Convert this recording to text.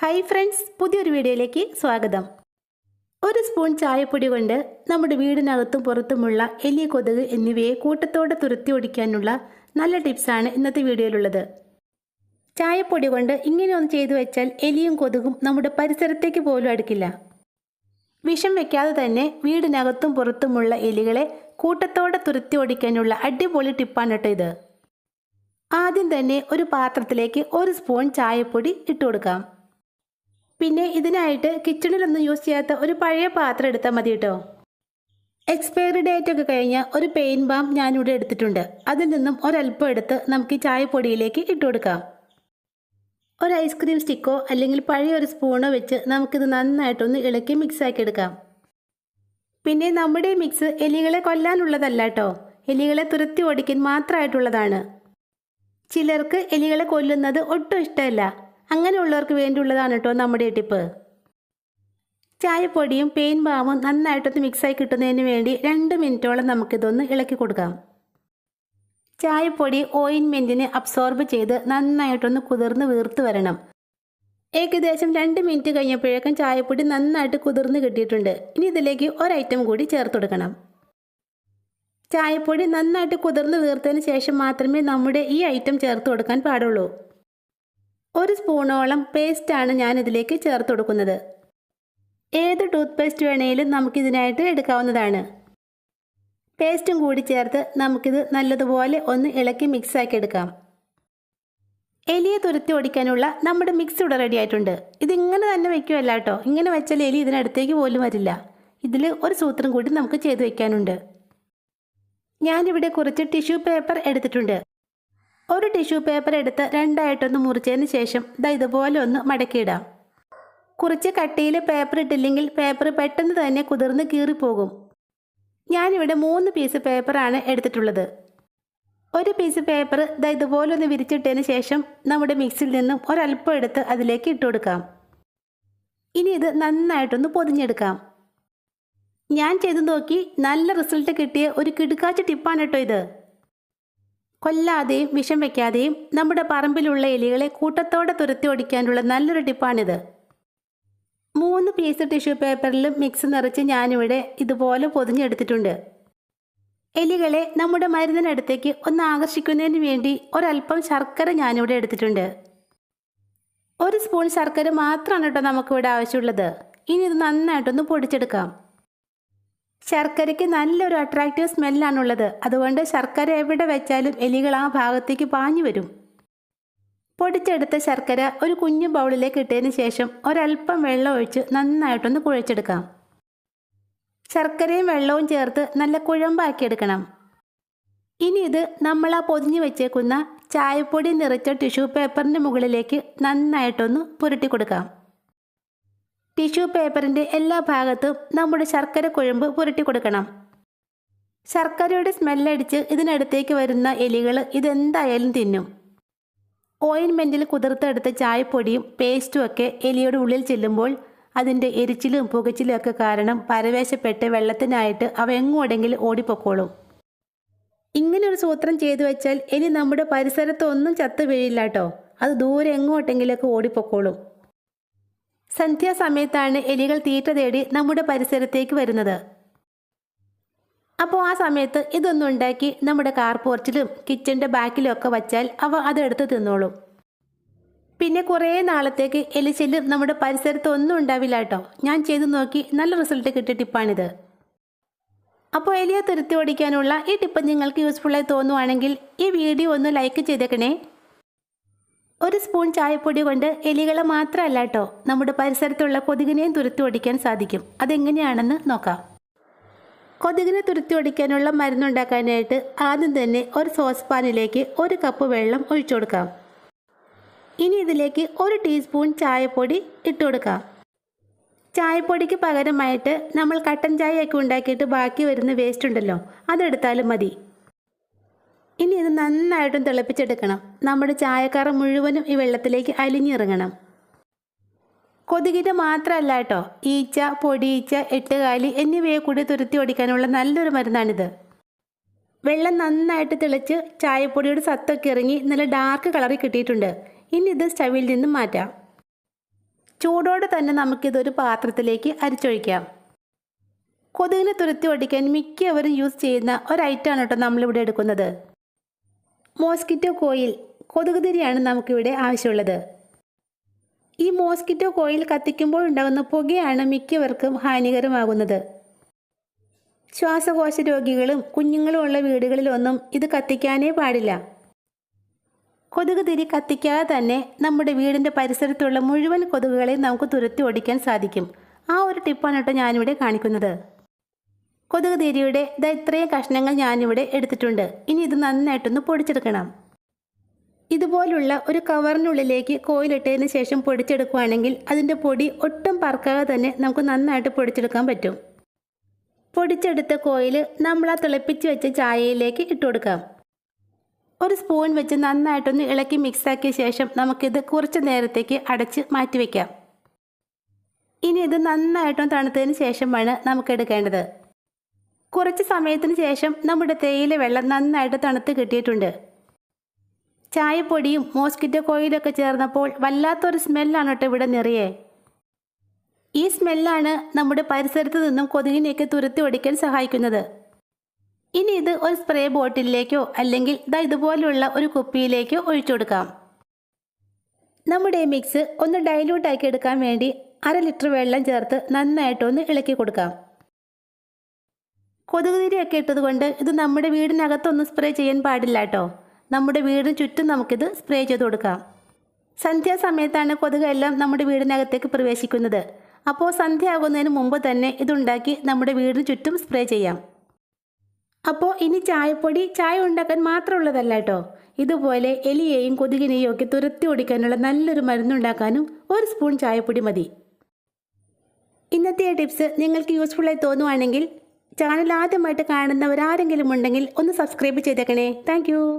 Hi friends പുതിയൊരു വീഡിയോയിലേക്ക് സ്വാഗതം. ഒരു സ്പൂൺ ചായപ്പൊടി കൊണ്ട് നമ്മുടെ വീടിനകത്തും പുറത്തുമുള്ള എലി കൊതുക് എന്നിവയെ കൂട്ടത്തോടെ തുരത്തി ഓടിക്കാനുള്ള നല്ല ടിപ്സാണ് ഇന്നത്തെ വീഡിയോയിലുള്ളത്. ചായപ്പൊടി കൊണ്ട് ഇങ്ങനെ ഒന്ന് ചെയ്തു വെച്ചാൽ എലിയും കൊതുകും നമ്മുടെ പരിസരത്തേക്ക് പോലും അടുക്കില്ല. വിഷം വെക്കാതെ തന്നെ വീടിനകത്തും പുറത്തുമുള്ള എലികളെ കൂട്ടത്തോടെ തുരത്തി ഓടിക്കാനുള്ള അടിപൊളി ടിപ്പാണ് കേട്ടോ ഇത്. ആദ്യം തന്നെ ഒരു പാത്രത്തിലേക്ക് ഒരു സ്പൂൺ ചായപ്പൊടി ഇട്ട് കൊടുക്കാം. പിന്നെ ഇതിനായിട്ട് കിച്ചണിലൊന്നും യൂസ് ചെയ്യാത്ത ഒരു പഴയ പാത്രം എടുത്താൽ മതി കേട്ടോ എക്സ്പയറി ഡേറ്റ് ഒക്കെ കഴിഞ്ഞ ഒരു പെയിൻ ബാം ഞാനിവിടെ എടുത്തിട്ടുണ്ട്. അതിൽ നിന്നും ഒരല്പം എടുത്ത് നമുക്ക് ഈ ചായപ്പൊടിയിലേക്ക് ഇട്ട് കൊടുക്കാം. ഒരു ഐസ്ക്രീം സ്റ്റിക്കോ അല്ലെങ്കിൽ പഴയ ഒരു സ്പൂണോ വെച്ച് നമുക്കിത് നന്നായിട്ടൊന്ന് ഇളക്കി മിക്സ് ആക്കി എടുക്കാം. പിന്നെ നമ്മുടെ മിക്സ് എലികളെ കൊല്ലാനുള്ളതല്ല കേട്ടോ എലികളെ തുരത്തി ഓടിക്കാൻ മാത്രമായിട്ടുള്ളതാണ് ചിലർക്ക് എലികളെ കൊല്ലുന്നത് ഒട്ടും ഇഷ്ടമല്ല. അങ്ങനെയുള്ളവർക്ക് വേണ്ടിയുള്ളതാണ് കേട്ടോ നമ്മുടെ ടിപ്പ് ചായപ്പൊടിയും പെയിൻ ബാമും നന്നായിട്ടൊന്ന് മിക്സായി കിട്ടുന്നതിന് വേണ്ടി രണ്ട് മിനിറ്റോളം നമുക്കിതൊന്ന് ഇളക്കി കൊടുക്കാം. ചായപ്പൊടി ഓയിൻമെന്റിന് അബ്സോർബ് ചെയ്ത് നന്നായിട്ടൊന്ന് കുതിർന്ന് വീർത്ത് വരണം. ഏകദേശം രണ്ട് മിനിറ്റ് കഴിഞ്ഞപ്പോഴേക്കും ചായപ്പൊടി നന്നായിട്ട് കുതിർന്ന് കിട്ടിയിട്ടുണ്ട്. ഇനി ഇതിലേക്ക് ഒരൈറ്റം കൂടി ചേർത്ത് കൊടുക്കണം. ചായപ്പൊടി നന്നായിട്ട് കുതിർന്ന് വീർത്തതിന് ശേഷം മാത്രമേ നമ്മുടെ ഈ ഐറ്റം ചേർത്ത് കൊടുക്കാൻ പാടുള്ളൂ. ഒരു സ്പൂണോളം പേസ്റ്റാണ് ഞാൻ ഇതിലേക്ക് ചേർത്ത് കൊടുക്കുന്നത്. ഏത് ടൂത്ത് പേസ്റ്റ് വേണേലും നമുക്കിതിനായിട്ട് എടുക്കാവുന്നതാണ്. പേസ്റ്റും കൂടി ചേർത്ത് നമുക്കിത് നല്ലതുപോലെ ഒന്ന് ഇളക്കി മിക്സ് ആക്കി എടുക്കാം. എലിയെ തുരത്തി ഓടിക്കാനുള്ള നമ്മുടെ മിക്സ് ഇവിടെ റെഡി ആയിട്ടുണ്ട്. ഇതിങ്ങനെ തന്നെ വെക്കുമല്ല കേട്ടോ. ഇങ്ങനെ വെച്ചാൽ എലി ഇതിനടുത്തേക്ക് പോലും വരില്ല. ഇതിൽ ഒരു സൂത്രം കൂടി നമുക്ക് ചെയ്തു വെക്കാനുണ്ട്. ഞാനിവിടെ കുറച്ച് ടിഷ്യൂ പേപ്പർ എടുത്തിട്ടുണ്ട്. ഒരു ടിഷ്യൂ പേപ്പർ എടുത്ത് രണ്ടായിട്ടൊന്ന് മുറിച്ചതിന് ശേഷം ദാ ഇതുപോലെ ഒന്ന് മടക്കിയിടാം. കുറച്ച് കട്ടിയിൽ പേപ്പർ ഇട്ടില്ലെങ്കിൽ പേപ്പർ പെട്ടെന്ന് തന്നെ കുതിർന്ന് കീറിപ്പോകും. ഞാനിവിടെ മൂന്ന് പീസ് പേപ്പറാണ് എടുത്തിട്ടുള്ളത്. ഒരു പീസ് പേപ്പർ ദാ ഇതുപോലെ ഒന്ന് വിരിച്ചിട്ടതിന് ശേഷം നമ്മുടെ മിക്സിയിൽ നിന്നും ഒരല്പം എടുത്ത് അതിലേക്ക് ഇട്ട് കൊടുക്കാം. ഇനി ഇത് നന്നായിട്ടൊന്ന് പൊതിഞ്ഞെടുക്കാം. ഞാൻ ചെയ്തു നോക്കി നല്ല റിസൾട്ട് കിട്ടിയ ഒരു കിടുക്കാച്ച ടിപ്പാണ് കേട്ടോ ഇത്. കൊല്ലാതെയും വിഷം വയ്ക്കാതെയും നമ്മുടെ പറമ്പിലുള്ള എലികളെ കൂട്ടത്തോടെ തുരത്തി ഓടിക്കാനുള്ള നല്ലൊരു ടിപ്പാണിത്. മൂന്ന് പീസ് ടിഷ്യൂ പേപ്പറിലും മിക്സ് നിറച്ച് ഞാനിവിടെ ഇതുപോലെ പൊതിഞ്ഞെടുത്തിട്ടുണ്ട്. എലികളെ നമ്മുടെ മരുന്നിനടുത്തേക്ക് ഒന്ന് ആകർഷിക്കുന്നതിന് വേണ്ടി ഒരല്പം ശർക്കര ഞാനിവിടെ എടുത്തിട്ടുണ്ട്. ഒരു സ്പൂൺ ശർക്കര മാത്രമാണ് കേട്ടോ നമുക്കിവിടെ ആവശ്യമുള്ളത്. ഇനി ഇത് നന്നായിട്ടൊന്ന് പൊടിച്ചെടുക്കാം. ശർക്കരയ്ക്ക് നല്ലൊരു അട്രാക്റ്റീവ് സ്മെല്ലാണുള്ളത് അതുകൊണ്ട് ശർക്കര എവിടെ വെച്ചാലും എലികൾ ആ ഭാഗത്തേക്ക് പാഞ്ഞു വരും. പൊടിച്ചെടുത്ത ശർക്കര ഒരു കുഞ്ഞു ബൗളിലേക്ക് ഇട്ടതിന് ശേഷം ഒരല്പം വെള്ളം ഒഴിച്ച് നന്നായിട്ടൊന്ന് കുഴച്ചെടുക്കാം. ശർക്കരയും വെള്ളവും ചേർത്ത് നല്ല കുഴമ്പാക്കിയെടുക്കണം. ഇനി ഇത് നമ്മൾ ആ പൊതിഞ്ഞു വെച്ചേക്കുന്ന ചായപ്പൊടി നിറച്ച ടിഷ്യൂ പേപ്പറിന്റെ മുകളിലേക്ക് നന്നായിട്ടൊന്ന് പുരട്ടി കൊടുക്കാം ടിഷ്യൂ പേപ്പറിന്റെ എല്ലാ ഭാഗത്തും നമ്മുടെ ശർക്കര കുഴമ്പ് പുരട്ടി കൊടുക്കണം. ശർക്കരയുടെ സ്മെല്ലടിച്ച് ഇതിനടുത്തേക്ക് വരുന്ന എലികൾ ഇതെന്തായാലും തിന്നും. ഓയിൻമെന്റിൽ കുതിർത്തെടുത്ത ചായപ്പൊടിയും പേസ്റ്റും ഒക്കെ എലിയുടെ ഉള്ളിൽ ചെല്ലുമ്പോൾ അതിന്റെ എരിച്ചിലും പുകച്ചിലും ഒക്കെ കാരണം പരവേശപ്പെട്ട് വെള്ളത്തിനായിട്ട് അവ എങ്ങോടെങ്കിലും ഓടിപ്പൊക്കോളും. ഇങ്ങനൊരു സൂത്രം ചെയ്തു വെച്ചാൽ എലി നമ്മുടെ പരിസരത്തൊന്നും ചത്തു വീഴില്ല കേട്ടോ അത് ദൂരെ എങ്ങോട്ടെങ്കിലൊക്കെ ഓടിപ്പൊക്കോളും. സന്ധ്യാസമയത്താണ് എലികൾ തീറ്റ തേടി നമ്മുടെ പരിസരത്തേക്ക് വരുന്നത്. അപ്പോൾ ആ സമയത്ത് ഇതൊന്നും ഉണ്ടാക്കി നമ്മുടെ കാർ പോർച്ചിലും കിച്ചന്റെ ബാക്കിലും ഒക്കെ വച്ചാൽ അവ അതെടുത്ത് തിന്നോളും. പിന്നെ കുറേ നാളത്തേക്ക് എലിശല്യം നമ്മുടെ പരിസരത്ത് ഒന്നും ഉണ്ടാവില്ല കേട്ടോ. ഞാൻ ചെയ്തു നോക്കി നല്ല റിസൾട്ട് കിട്ടിയ ടിപ്പാണിത്. അപ്പോൾ എലിയെ തിരുത്തി ഓടിക്കാനുള്ള ഈ ടിപ്പ് നിങ്ങൾക്ക് യൂസ്ഫുള്ളായി തോന്നുവാണെങ്കിൽ ഈ വീഡിയോ ഒന്ന് ലൈക്ക് ചെയ്തേക്കണേ. ഒരു സ്പൂൺ ചായപ്പൊടി കൊണ്ട് എലികളെ മാത്രമല്ല കേട്ടോ നമ്മുടെ പരിസരത്തുള്ള കൊതുകിനെയും തുരുത്തി ഓടിക്കാൻ സാധിക്കും. അതെങ്ങനെയാണെന്ന് നോക്കാം. കൊതുകിനെ തുരുത്തി ഓടിക്കാനുള്ള മരുന്നുണ്ടാക്കാനായിട്ട് ആദ്യം തന്നെ ഒരു സോസ് പാനിലേക്ക് ഒരു കപ്പ് വെള്ളം ഒഴിച്ചു കൊടുക്കാം. ഇനി ഇതിലേക്ക് ഒരു ടീസ്പൂൺ ചായപ്പൊടി ഇട്ടു കൊടുക്കാം. ചായപ്പൊടിക്ക് പകരമായിട്ട് നമ്മൾ കട്ടൻ ചായയൊക്കെ ഉണ്ടാക്കിയിട്ട് ബാക്കി വരുന്ന വേസ്റ്റ് ഉണ്ടല്ലോ അതെടുത്താലും മതി. ഇനി ഇത് നന്നായിട്ടും തിളപ്പിച്ചെടുക്കണം. നമ്മുടെ ചായക്കറ മുഴുവനും ഈ വെള്ളത്തിലേക്ക് അലിഞ്ഞിറങ്ങണം. കൊതുകിന്റെ മാത്രമല്ല കേട്ടോ ഈച്ച പൊടിയീച്ച എട്ടുകാലി എന്നിവയെ കൂടി തുരുത്തി ഓടിക്കാനുള്ള നല്ലൊരു മരുന്നാണിത്. വെള്ളം നന്നായിട്ട് തിളച്ച് ചായപ്പൊടിയുടെ സത്തൊക്കെ ഇറങ്ങി നല്ല ഡാർക്ക് കളറിൽ കിട്ടിയിട്ടുണ്ട്. ഇനി ഇത് സ്റ്റവിൽ നിന്നും മാറ്റാം. ചൂടോടെ തന്നെ നമുക്കിതൊരു പാത്രത്തിലേക്ക് അരിച്ചൊഴിക്കാം. കൊതുകിനെ തുരുത്തി ഓടിക്കാൻ മിക്കവരും യൂസ് ചെയ്യുന്ന ഒരു ഐറ്റമാണ് കേട്ടോ നമ്മളിവിടെ എടുക്കുന്നത്. മോസ്കിറ്റോ കോയിൽ കൊതുക് തിരിയാണ് നമുക്കിവിടെ ആവശ്യമുള്ളത്. ഈ മോസ്കിറ്റോ കോയിൽ കത്തിക്കുമ്പോൾ ഉണ്ടാകുന്ന പുകയാണ് മിക്കവർക്കും ഹാനികരമാകുന്നത്. ശ്വാസകോശ രോഗികളും കുഞ്ഞുങ്ങളും ഉള്ള വീടുകളിലൊന്നും ഇത് കത്തിക്കാനേ പാടില്ല. കൊതുക് തിരി കത്തിക്കാതെ തന്നെ നമ്മുടെ വീടിന്റെ പരിസരത്തുള്ള മുഴുവൻ കൊതുകുകളെയും നമുക്ക് തുരത്തി ഓടിക്കാൻ സാധിക്കും. ആ ഒരു ടിപ്പാണ് കേട്ടോ ഞാനിവിടെ കാണിക്കുന്നത്. കൊതുക് തിരിയുടെ ഇതാ ഇത്രയും കഷ്ണങ്ങൾ ഞാനിവിടെ എടുത്തിട്ടുണ്ട്. ഇനി ഇത് നന്നായിട്ടൊന്ന് പൊടിച്ചെടുക്കണം. ഇതുപോലുള്ള ഒരു കവറിനുള്ളിലേക്ക് കോയിലിട്ടതിന് ശേഷം പൊടിച്ചെടുക്കുകയാണെങ്കിൽ അതിന്റെ പൊടി ഒട്ടും പറക്കാതെ തന്നെ നമുക്ക് നന്നായിട്ട് പൊടിച്ചെടുക്കാൻ പറ്റും. പൊടിച്ചെടുത്ത കോയിൽ നമ്മൾ ആ തിളപ്പിച്ച് വെച്ച ചായയിലേക്ക് ഇട്ട് കൊടുക്കാം. ഒരു സ്പൂൺ വെച്ച് നന്നായിട്ടൊന്ന് ഇളക്കി മിക്സാക്കിയ ശേഷം നമുക്കിത് കുറച്ച് നേരത്തേക്ക് അടച്ച് മാറ്റി മാറ്റിവെക്കാം. ഇനി ഇത് നന്നായിട്ടും തണുത്തതിന് ശേഷമാണ് നമുക്ക് എടുക്കേണ്ടത്. കുറച്ച് സമയത്തിന് ശേഷം നമ്മുടെ തേയില വെള്ളം നന്നായിട്ട് തണുത്ത് കിട്ടിയിട്ടുണ്ട്. ചായപ്പൊടിയും മോസ്കിറ്റോ കോയിലൊക്കെ ചേർന്നപ്പോൾ വല്ലാത്തൊരു സ്മെല്ലാണ് കേട്ടോ ഇവിടെ നിറയെ. ഈ സ്മെല്ലാണ് നമ്മുടെ പരിസരത്ത് നിന്നും കൊതുകിനെയൊക്കെ തുരത്തി ഓടിക്കാൻ സഹായിക്കുന്നത്. ഇനി ഇത് ഒരു സ്പ്രേ ബോട്ടിലേക്കോ അല്ലെങ്കിൽ ദാ ഇതുപോലുള്ള ഒരു കുപ്പിയിലേക്കോ ഒഴിച്ചു കൊടുക്കാം. നമ്മുടെ മിക്സ് ഒന്ന് ഡൈല്യൂട്ട് ആക്കി എടുക്കാൻ വേണ്ടി അര ലിറ്റർ വെള്ളം ചേർത്ത് നന്നായിട്ടൊന്ന് ഇളക്കി കൊടുക്കാം. കൊതുകുതിരിയൊക്കെ ഇട്ടതുകൊണ്ട് ഇത് നമ്മുടെ വീടിനകത്തൊന്നും സ്പ്രേ ചെയ്യാൻ പാടില്ല കേട്ടോ നമ്മുടെ വീടിന് ചുറ്റും നമുക്കിത് സ്പ്രേ ചെയ്ത് കൊടുക്കാം. സന്ധ്യാസമയത്താണ് കൊതുകെല്ലാം നമ്മുടെ വീടിനകത്തേക്ക് പ്രവേശിക്കുന്നത്. അപ്പോൾ സന്ധ്യ ആകുന്നതിന് മുമ്പ് തന്നെ ഇതുണ്ടാക്കി നമ്മുടെ വീടിന് ചുറ്റും സ്പ്രേ ചെയ്യാം. അപ്പോൾ ഇനി ചായപ്പൊടി ചായ ഉണ്ടാക്കാൻ മാത്രമുള്ളതല്ല കേട്ടോ ഇതുപോലെ എലിയെയും കൊതുകിനെയും ഒക്കെ തുരത്തി ഓടിക്കാനുള്ള നല്ലൊരു മരുന്നുണ്ടാക്കാനും ഒരു സ്പൂൺ ചായപ്പൊടി മതി. ഇന്നത്തെ ടിപ്സ് നിങ്ങൾക്ക് യൂസ്ഫുള്ളായി തോന്നുവാണെങ്കിൽ ചാനൽ ആദ്യമായിട്ട് കാണുന്നവരാരെങ്കിലും ഉണ്ടെങ്കിൽ ഒന്ന് സബ്സ്ക്രൈബ് ചെയ്തേക്കണേ. താങ്ക്